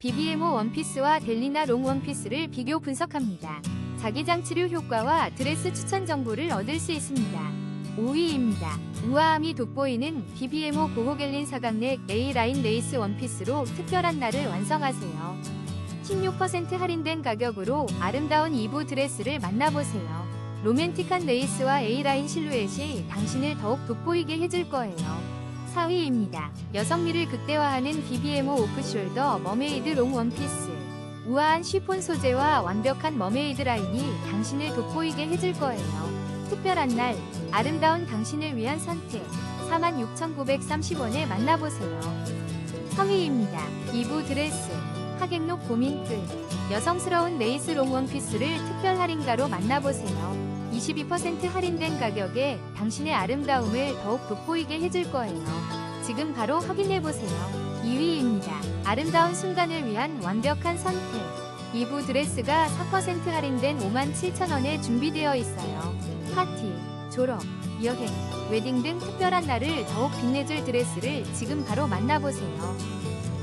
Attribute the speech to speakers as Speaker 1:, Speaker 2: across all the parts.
Speaker 1: BBMO 원피스와 델리나 롱 원피스를 비교 분석합니다. 자기장 치료 효과와 드레스 추천 정보를 얻을 수 있습니다. 5위입니다. 우아함이 돋보이는 BBMO 고호겔린 사각넥 A라인 레이스 원피스로 특별한 날을 완성하세요. 16% 할인된 가격으로 아름다운 이브 드레스를 만나보세요. 로맨틱한 레이스와 A라인 실루엣이 당신을 더욱 돋보이게 해줄 거예요. 4위입니다. 여성미를 극대화하는 BBMO 오프숄더 머메이드 롱 원피스. 우아한 쉬폰 소재와 완벽한 머메이드 라인이 당신을 돋보이게 해줄 거예요. 특별한 날, 아름다운 당신을 위한 선택. 46,930원에 만나보세요. 3위입니다. 이브 드레스. 하객록 고민 끝. 여성스러운 레이스 롱 원피스를 특별 할인가로 만나보세요. 22% 할인된 가격에 당신의 아름다움을 더욱 돋보이게 해줄 거예요. 지금 바로 확인해보세요. 2위입니다. 아름다운 순간을 위한 완벽한 선택. 이브 드레스가 4% 할인된 57,000원에 준비되어 있어요. 파티, 졸업, 여행, 웨딩 등 특별한 날을 더욱 빛내줄 드레스를 지금 바로 만나보세요.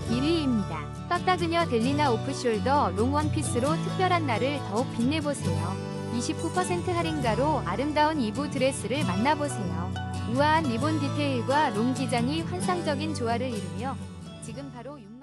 Speaker 1: 1위입니다. 빡다그녀 델리나 오프숄더 롱 원피스로 특별한 날을 더욱 빛내보세요. 29% 할인가로 아름다운 이브 드레스를 만나보세요. 우아한 리본 디테일과 롱 기장이 환상적인 조화를 이루며 지금 바로 유